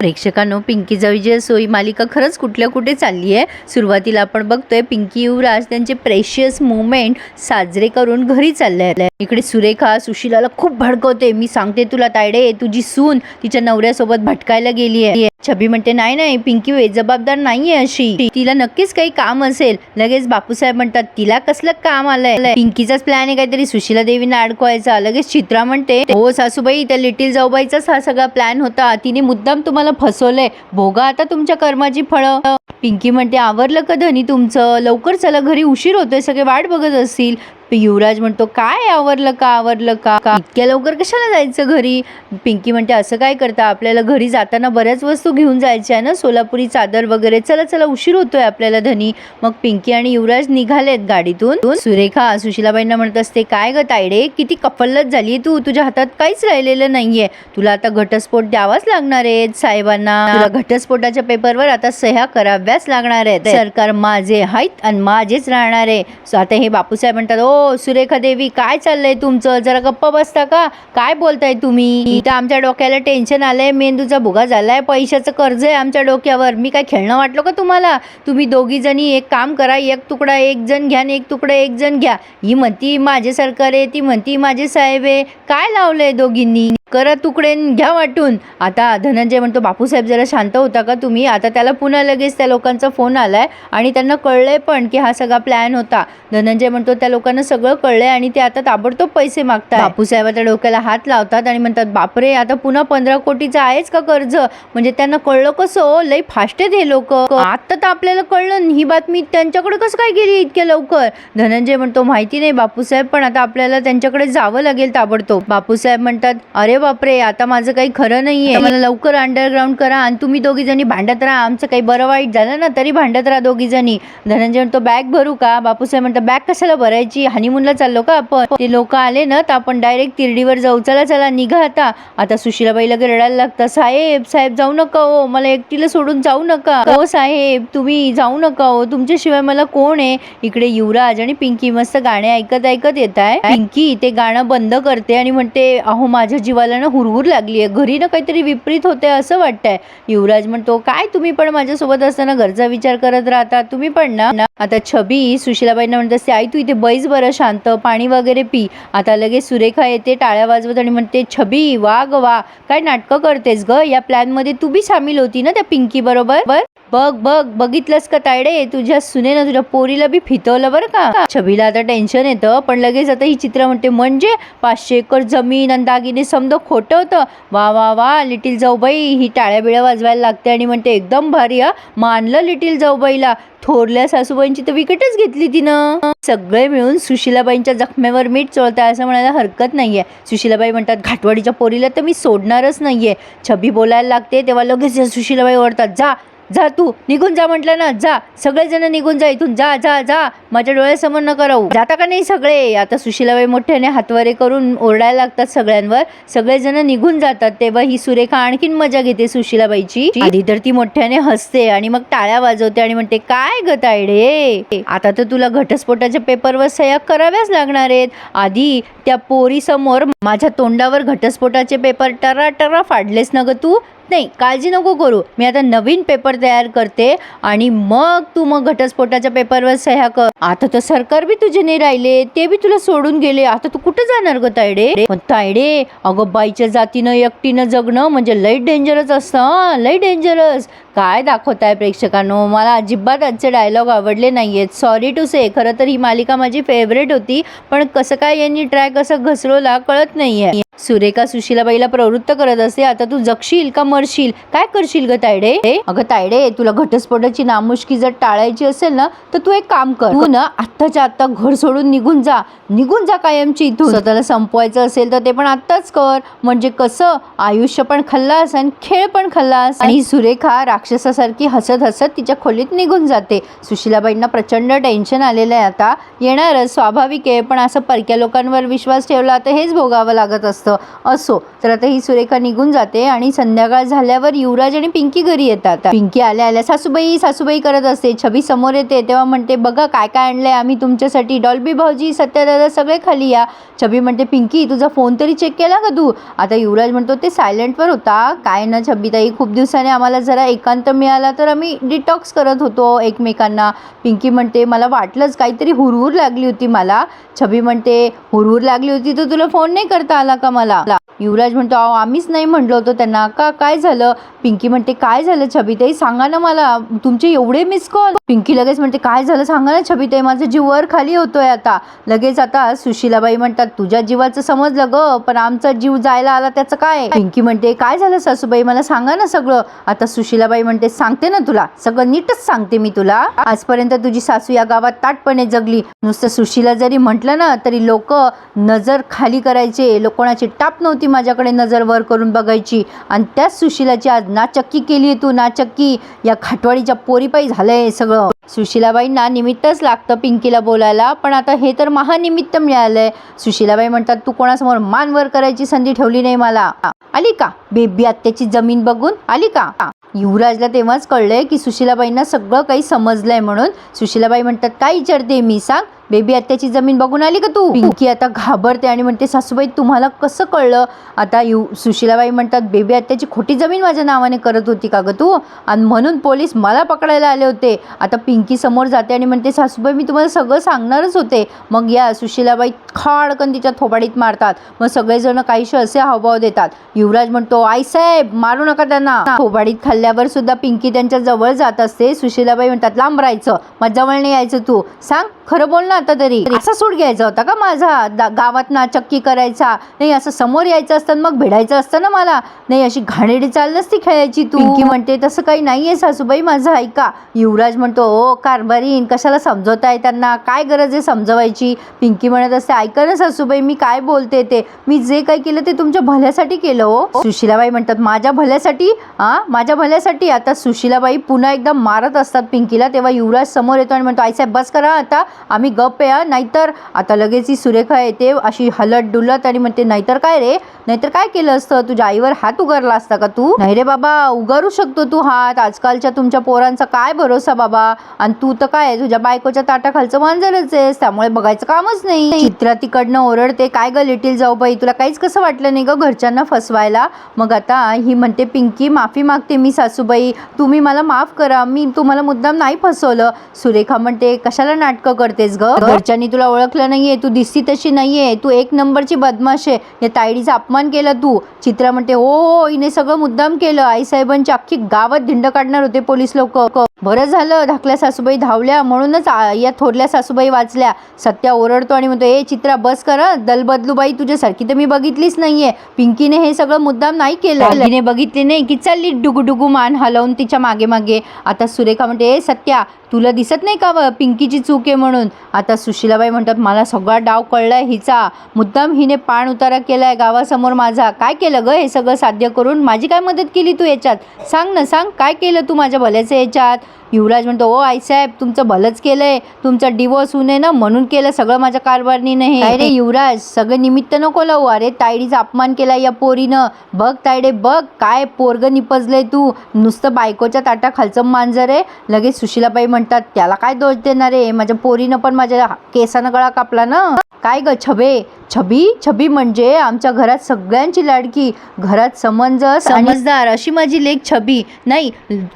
प्रेक्षकांनो पिंकी जवळची सोयी मालिका खरंच कुठल्या कुठे चालली आहे सुरुवातीला आपण बघतोय पिंकी युवराज त्यांचे प्रेशियस मुवमेंट साजरे करून घरी चालले इकडे सुरेखा सुशिलाला खूप भडकवते. मी सांगते तुला तायडे तुझी सून तिच्या नवऱ्यासोबत भटकायला गेली आहे. छबी म्हणते नाही नाही पिंकी हो, वे जबाबदार नाहीये अशी. तिला नक्कीच काही काम असेल. लगेच बापूसाहेब म्हणतात तिला कसलं काम आलंय? पिंकीचाच प्लॅन आहे काहीतरी सुशिला देवीना अडकवायचा. लगेच चित्रा म्हणते हो सासूबाई त्या लिटिल जाऊबाईचाच हा सगळा प्लॅन होता. तिने मुद्दाम तुम्हाला फसवलंय. भोगा आता तुमच्या कर्माची फळं. पिंकी म्हणते आवरलं का धनी तुमचं? लवकर चला घरी उशीर होतोय सगळे वाट बघत असतील. युवराज म्हणतो काय आवरलं का आवरलं का का? इतक्या लवकर कशाला जायचं घरी? पिंकी म्हणते असं काय करता? आपल्याला घरी जाताना बऱ्याच वस्तू घेऊन जायच्या आहे ना? सोलापुरी चादर वगैरे? चला चला उशीर होतोय आपल्याला धनी. मग पिंकी आणि युवराज निघालेत गाडीतून. सुरेखा सुशिलाबाईंना म्हणत असते काय ग तायडे किती कफल्लत झाली तू. तुझ्या हातात काहीच राहिलेलं नाहीये. तुला आता घटस्फोट द्यावाच लागणार आहे साहेबांना. तुला घटस्फोटाच्या पेपरवर आता सह्या कराव्याच लागणार आहेत. सरकार माझे आहेत आणि माझेच राहणार आहे. आता हे बापूसाहेब म्हणतात ओ सुरेखा देवी काय चाललंय तुमचं? जरा गप्प बसता का? काय बोलताय तुम्ही? इथं आमच्या डोक्याला टेन्शन आलंय. मेंदूचा भुगा झालाय. पैशाचं कर्ज आहे आमच्या डोक्यावर. मी काय खेळणं वाटलं का तुम्हाला? तुम्ही दोघी जणी एक काम करा. एक तुकडा एक जण घ्या आणि एक तुकडा एक जण घ्या. ही म्हणती माझे सरकार आहे ती म्हणती माझे साहेब आहे. काय लावलंय दोघींनी? करा तुकडे घ्या वाटून. आता धनंजय म्हणतो बापूसाहेब जरा शांत होता का तुम्ही? आता त्याला पुन्हा लगेच त्या लोकांचा फोन आलाय आणि त्यांना कळलंय पण की हा सगळा प्लॅन होता. धनंजय म्हणतो त्या लोकांना सगळं कळलंय आणि ते आता ताबडतोब पैसे मागतात बापूसाहेब आता डोक्याला हात लावतात आणि म्हणतात बापरे आता पुन्हा पंधरा कोटीचं आहेच का कर्ज? म्हणजे त्यांना कळलं कसं? लई फास्ट आहेत हे लोक. आता तर आपल्याला कळलं ही बातमी त्यांच्याकडे कसं काय गेली इतक्या लवकर? धनंजय म्हणतो माहिती नाही बापूसाहेब पण आता आपल्याला त्यांच्याकडे जावं लागेल ताबडतोब. बापूसाहेब म्हणतात अरे बापरे आता माझं काही खरं नाहीये. मला लवकर अंडरग्राऊंड करा आणि तुम्ही दोघी जणी भांडत राहा. आमचं काही बरं वाईट झालं ना तरी भांडत राहा दोघी जणी. धनंजय म्हणतो बॅग भरू का? बापूसाहेब म्हणतो बॅग कशाला भरायची? हनीमूनला चाललो का आपण? ते लोक आले ना तर आपण डायरेक्ट तिरडीवर जाऊ. चला चला निघा आता. आता सुशिलाबाई लगे रडायला लागतं साहेब साहेब जाऊ नका हो. मला एकटीला सोडून जाऊ नका. हो साहेब तुम्ही जाऊ नका हो. तुमच्याशिवाय मला कोण आहे? इकडे युवराज आणि पिंकी मस्त गाणे ऐकत ऐकत येत आहे. पिंकी ते गाणं बंद करते आणि म्हणते अहो माझ्या जीवाला ना हुरहुर लागली आहे घरी ना काहीतरी विपरीत होते असं वाटतंय. युवराज म्हणतो काय तुम्ही पण माझ्यासोबत असताना घरचा विचार करत राहता? तुम्ही पण ना? आता छबी सुशिलाबाईंना म्हणत असते आई तू इथे बैस बरं शांत पाणी वगैरे पी. आता लगेच सुरेखा येते टाळ्या वाजवत आणि म्हणते छबी वा ग वा काय नाटकं करतेस ग? या प्लॅनमध्ये तू बी सामील होती ना त्या पिंकी बरोबर? बर बघ बघ बघितलंस का तायडे? तुझ्या सुनेनं तुझ्या पोरीला बी फितवलं बरं का? छबीला आता टेन्शन येतं पण लगेच आता ही चित्र म्हणते म्हणजे पाचशे एकर जमीन आणि दागिने समजा खोटं होतं. वा वा वा लिटिल जाऊबाई ही टाळ्या बिळ्या वाजवायला लागते आणि म्हणते एकदम भारी हा. मानलं लिटिल जाऊबाईला. थोरल्या सासूबाईंची तर विकेटच घेतली तिनं. सगळे मिळून सुशिलाबाईंच्या जखमेवर मीठ चोळताय असं म्हणायला हरकत नाहीये. सुशिलाबाई म्हणतात घाटवाडीच्या पोरीला तर मी सोडणारच नाहीये. छबी बोलायला लागते तेव्हा लगेच सुशीलाबाई सुशिलाबाई जा जा तू निघून जा म्हटलं ना जा. सगळेजण निघून जा इथून. जा जा जा. माझ्या डोळ्यासमोर न राहू. जाता का नाही सगळे? आता सुशिलाबाई मोठ्याने हातवारे करून ओरडायला लागतात सगळ्यांवर. सगळेजण निघून जातात तेव्हा ही सुरेखा आणखीन मजा घेते सुशिलाबाईची. आधी तर ती मोठ्याने हसते आणि मग टाळ्या वाजवते आणि म्हणते काय ग तायडे आता तर तुला घटस्फोटाच्या पेपरवर सह्या कराव्याच लागणार आहेत. आधी त्या पोरी समोर माझ्या तोंडावर घटस्फोटाचे पेपर टरा टरा फाडलेस ना ग तू? नाही काळजी नको करू. मी आता नवीन पेपर तयार करते आणि मग तू मग घटस्फोटाच्या पेपरवर सह्या कर. आता तर सरकार बी तुझे नाही राहिले ते बी तुला सोडून गेले. आता तू कुठे जाणार ग तायडे? पण तायडे अगं बाईच्या जातीनं एकटीनं जगणं म्हणजे लई डेंजरस असतं लई डेंजरस काय दाखवताय प्रेक्षकांनो? मला अजिबात आजचे डायलॉग आवडले नाहीयेत. सॉरी टू से खरं तर ही मालिका माझी फेवरेट होती पण कसं काय यांनी ट्रॅक कसं घसरवला कळत नाहीये. सुरेखा सुशिलाबाईला प्रवृत्त करत असते. आता तू जगशील का मरशील काय करशील ग तायडे? अगं तायडे तुला घटस्फोटाची नामुष्की जर टाळायची असेल ना तर तू एक काम कर. तू ना आत्ताच्या आत्ता घर सोडून निघून जा. निघून जा कायमची इथून. स्वतःला संपवायचं असेल तर ते पण आत्ताच कर. म्हणजे कसं? आयुष्य पण खल्लास आणि खेळ पण खल्लास. आणि सुरेखा राक्षसासारखी हसत हसत तिच्या खोलीत निघून जाते. सुशिलाबाईंना प्रचंड टेन्शन आलेलं आहे आता. येणारच स्वाभाविक आहे पण असं परक्या लोकांवर विश्वास ठेवला तर हेच भोगावं लागत असतं. असो तर आता ही सुरेखा निघून जाते आणि संध्याकाळ झाल्यावर युवराज आणि पिंकी घरी येतात. पिंकी आल्या आल्या सासूबाई सासूबाई करत असते. छबी समोर येते. तेव्हा म्हणते बघा काय काय आणलंय आम्ही तुमच्यासाठी. डॉल्बी भाऊजी सत्यदादा सगळे खाली या. छबी म्हणते पिंकी तुझा फोन तरी चेक केला का तू? आता युवराज म्हणतो ते सायलेंटवर होता. काय ना छबीताई खूप दिवसाने आम्हाला जरा एकांत मिळाला तर आम्ही डिटॉक्स करत होतो एकमेकांना. पिंकी म्हणते मला वाटलंच काहीतरी हुरहुर लागली होती मला. छबी म्हणते हुरहुर लागली होती तर तुला फोन नाही करता आला का मला? युवराज म्हणतो अहो आम्हीच नाही म्हटलं होतं त्यांना. का काय काय झालं? पिंकी म्हणते काय झालं छबीताई? सांगा ना मला. तुमचे एवढे मिस कॉल पिंकी लगेच म्हणते काय झालं? सांगा ना छबीताई माझा जीव वर खाली होतोय आता. लगेच आता सुशीलाबाई म्हणतात तुझ्या जीवाचं समजलं ग पण आमचा जीव जायला आला त्याचं काय? पिंकी म्हणते काय झालं सासूबाई? मला सांगा ना सगळं. आता सुशीलाबाई म्हणते सांगते ना तुला. सगळं नीटच सांगते मी तुला. आजपर्यंत तुझी सासू या गावात ताटपणे जगली. नुसतं सुशीला जरी म्हटलं ना तरी लोक नजर खाली करायचे. लोक कोणाची टाप नव्हती माझ्याकडे नजर वर करून बघायची. आणि त्याच सुशीलाची आज नाचक्की केली तू नाचक्की. या खाटवाडीच्या पोरीपायी झालंय सगळं. सुशीलाबाईंना निमित्तच लागतं पिंकीला बोलायला पण आता हे तर महानिमित्त मिळालंय. सुशीलाबाई म्हणतात तू कोणासमोर मान वर करायची संधी ठेवली नाही मला. आली का? बेबी आत्याची जमीन बघून? आली का? युवराजला तेव्हाच कळलंय की सुशीलाबाईंना सगळं काही समजलंय म्हणून. सुशीलाबाई म्हणतात काय विचारते मी? सांग. बेबी आत्याची जमीन बघून आली का तू? पिंकी आता घाबरते आणि म्हणते सासूबाई तुम्हाला कसं कळलं? आता यू सुशीलाबाई म्हणतात बेबी आत्याची खोटी जमीन माझ्या नावाने करत होती का ग तू? आणि म्हणून पोलीस मला पकडायला आले होते. आता पिंकी समोर जाते आणि म्हणते सासूबाई मी तुम्हाला सगळं सांगणारच होते. मग या सुशीलाबाई खाडकन तिच्या थोबाडीत मारतात. मग सगळेजण काहीसे असे हावभाव देतात. युवराज म्हणतो आई साहेब मारू नका त्यांना. थोबाडीत खाल्ल्यावर सुद्धा पिंकी त्यांच्या जवळ जात असते. सुशीलाबाई म्हणतात लांब राहायचं. मग जवळ नाही यायचं तू. सांग खरं बोल ना. आता तरी. असा सूट घ्यायचा होता का माझा? गावात ना चक्की करायचा नाही असं समोर यायचं असतं मग भिडायचं असतं ना मला. नाही अशी घाणेडी चाल नसती खेळायची तू. पिंकी म्हणते तसं काही नाहीये सासूबाई माझं ऐका. युवराज म्हणतो ओ कारभारीन कशाला समजवताय त्यांना? काय गरज आहे समजवायची? पिंकी म्हणत असते ऐका ना सासूबाई मी काय बोलते ते? मी जे काही केलं ते तुमच्या भल्यासाठी केलं हो. सुशीलाबाई म्हणतात माझ्या भल्यासाठी? हा माझ्या भल्यासाठी? आता सुशीलाबाई पुन्हा एकदा मारत असतात पिंकीला तेव्हा युवराज समोर येतो आणि म्हणतो आईसाहेब बस करा आता. आम्ही गप प्या नाहीतर आता लगेच ही सुरेखा येते अशी हलत डुलत आणि म्हणते नाहीतर काय रे? नाहीतर काय केलं असतं? तुझ्या आईवर हात उगारला असता का तू? नाही रे बाबा उगारू शकतो तू हात. आजकालच्या तुमच्या पोरांचा काय भरोसा बाबा? आणि तू तर काय तुझ्या बायकोच्या ताटाखालचं मांजरच आहेस. त्यामुळे बघायचं कामच नाही. चित्रा तिकडनं ओरडते काय ग लिटील जाऊ बाई तुला काहीच कसं वाटलं नाही ग घरच्यांना फसवायला? मग आता ही म्हणते पिंकी माफी मागते मी सासूबाई. तुम्ही मला माफ करा. मी तुम्हाला मुद्दाम नाही फसवलं. सुरेखा म्हणते कशाला नाटकं करतेस ग? घरच्यांनी तुला ओळखलं नाहीये तू दिसती तशी नाहीये तू एक नंबरची बदमाश आहे. या तायडीचा अपमान केला तू. चित्रा म्हणते हो हो हिने सगळं मुद्दाम केलं. आई साहेबांची अख्खी गावात धिंड काढणार होते पोलीस लोक. बरं झालं धाकल्या सासूबाई धावल्या म्हणूनच या थोरल्या सासूबाई वाचल्या. सत्या ओरडतो आणि म्हणतो ए चित्रा बस कर. हं. दल बदलूबाई तुझ्यासारखी तर मी बघितलीच नाहीये. पिंकीने हे सगळं मुद्दाम नाही केलं. तिने बघितले नाही की चालली डुगू डुगू मान हलवून तिच्यामागे मागे आता सुरेखा म्हणते ए सत्या तुला दिसत नाही का व पिंकीची चूक आहे म्हणून? आता सुशीलाबाई म्हणतात मला सगळा डाव कळलाय हिचा. मुद्दाम हिने पाण उतारा केलाय गावासमोर माझा. काय केलं ग हे सगळं साध्य करून? माझी काय मदत केली तू याच्यात? सांग ना सांग. काय केलं तू माझ्या भल्याचं याच्यात? युवराज म्हणतो ओ आईसाहेब तुमचं भलंच केलंय. तुमचा डिवोर्स होऊ नये ना म्हणून केलं सगळं माझ्या कारभारनी नाही. अरे युवराज? सगळं निमित्त नको लावू. अरे तायडीचा अपमान केला या पोरीनं. बघ तायडे बघ. काय पोरग निपजलंय तू. नुसतं बायकोच्या ताटा खालचं मांजर आहे. लगेच सुशीलाबाई म्हणतात त्याला काय दोष देणार आहे? माझ्या पोरीनं पण माझ्या केसानं गळा कापला ना. काय ग छबे? छबी? छबी म्हणजे आमच्या घरात सगळ्यांची लाडकी घरात समंजस समजदार अशी माझी लेख छबी. नाही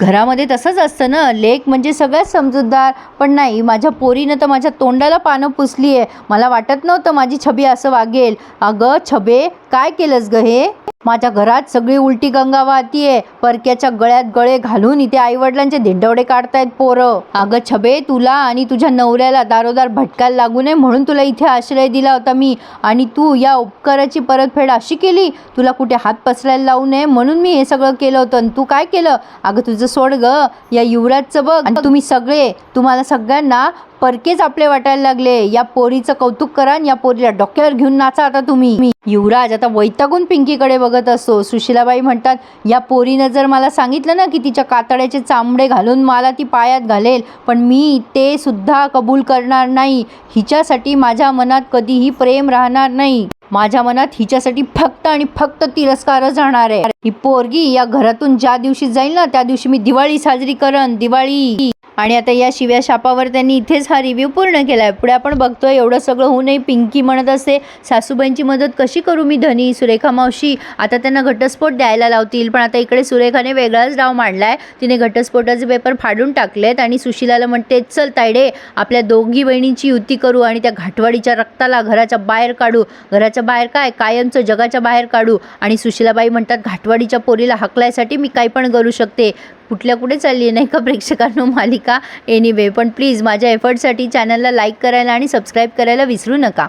घरामध्ये तसंच असतं ना. लेख म्हणजे सगळ्यात समजूतदार. पण नाही माझ्या पोरीनं तर माझ्या तोंडाला पानं पुसली आहे मला वाटत नव्हतं माझी छबी असं वागेल. अगं छबे काय केलंस ग हे? माझ्या घरात सगळी उलटी गंगा वाहतीये. परक्याच्या गळ्यात गळे घालून इथे आईवडिलांचे धिंडवडे काढतायत पोरं. अगं छबे तुला आणि तुझ्या नवऱ्याला दारोदार भटकायला लागू नये म्हणून तुला इथे आश्रय दिला होता मी. आणि तू या उपकाराची परतफेड अशी केली तुला कुठे हात पसरायला लावू नये म्हणून मी हे सगळं केलं होतं. आणि तू काय केलं? अगं तुझं सोड ग. या युवराजचं बघ. आणि तुम्ही सगळे तुम्हाला सगळ्यांना परकेच आपले वाटायला लागले. या पोरीचं कौतुक करा या पोरीला डोक्यावर घेऊन नाचा आता तुम्ही. युवराज आता वैतागून पिंकीकडे बघत असतो. सुशिलाबाई म्हणतात या पोरीनं जर मला सांगितलं ना की तिच्या कातड्याचे चामडे घालून मला ती पायात घालेल पण मी ते सुद्धा कबूल करणार नाही. हिच्यासाठी माझ्या मनात कधीही प्रेम राहणार नाही. माझ्या मनात हिच्यासाठी फक्त आणि फक्त तिरस्कारच राहणार आहे. ही पोरगी या घरातून ज्या दिवशी जाईल ना त्या दिवशी मी दिवाळी साजरी करन दिवाळी. आणि आता या शिव्या शापावर त्यांनी इथेच हा रिव्ह्यू पूर्ण केला आहे पुढे आपण बघतोय एवढं सगळं होऊनही पिंकी म्हणत असते सासूबाईंची मदत कशी करू मी धनी सुरेखा मावशी? आता त्यांना घटस्फोट द्यायला लावतील पण आता इकडे सुरेखाने वेगळाच डाव मांडलाय. तिने घटस्फोटाचे पेपर फाडून टाकलेत आणि सुशिलाला म्हणते चल तायडे आपल्या दोघी बहिणींची युती करू आणि त्या घाटवाडीच्या रक्ताला घराच्या बाहेर काढू. घराच्या बाहेर काय? कायमचं जगाच्या बाहेर काढू. आणि सुशिलाबाई म्हणतात घाटवाडीच्या पोरीला हकलायसाठी मी काही पण करू शकते. कुठल्या कुठे चालली आहे नाही का प्रेक्षकांनो मालिका? एनिवे पण प्लीज माझ्या एफर्टसाठी चॅनलला लाईक करायला आणि सबस्क्राईब करायला विसरू नका.